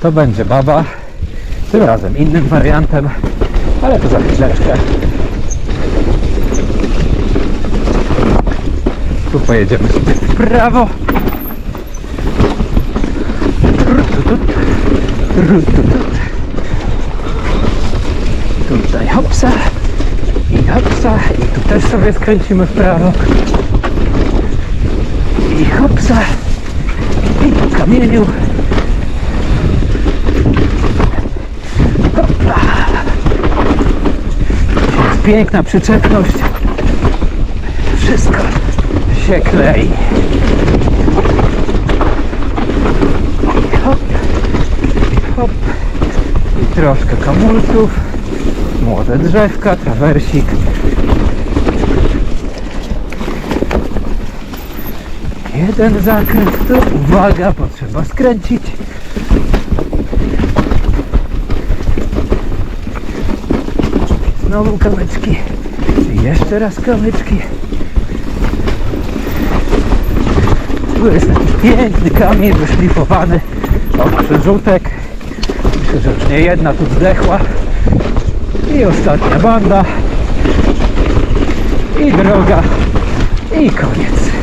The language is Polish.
to będzie baba. Tym razem innym wariantem, ale to za chwileczkę. Tu pojedziemy sobie w prawo. Tutaj hopsa i hopsa i tu też sobie skręcimy w prawo. I hopsa i po kamieniu. Hopla. Jest piękna przyczepność. Wszystko się klei. Hop, hop. I troszkę kamulców. Młode drzewka, trawersik. Jeden zakręt, tu uwaga, bo trzeba skręcić. Znowu kamyczki. Jeszcze raz kamyczki. Tu jest taki piękny kamień wyszlifowany od przerzutek. Myślę, że już nie jedna tu zdechła. I ostatnia banda. I droga. I koniec.